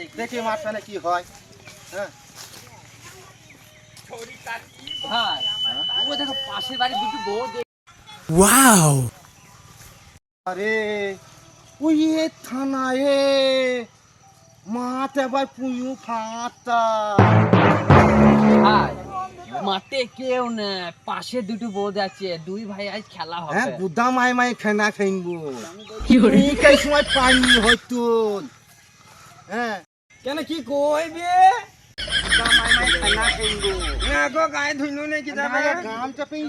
দেখি। মাঠ কি হয়। হ্যাঁ। ভাই দেখো পাশের বাড়ি দুটো আরে ওই এ থানা এ মাঠ এবার পুয়ু ভাই মাঠে কেউ নেই পাশে দুটো বউ আছে দুই ভাই আজ খেলা হ্যাঁ হবে গুদা মাই মাই খেনা এই কাই সময় পানি হয়তো। হ্যাঁ। Kena kiko ibe. Kamay may anak ingo. Na ko kay thunu ne kita ba? Gam cha ping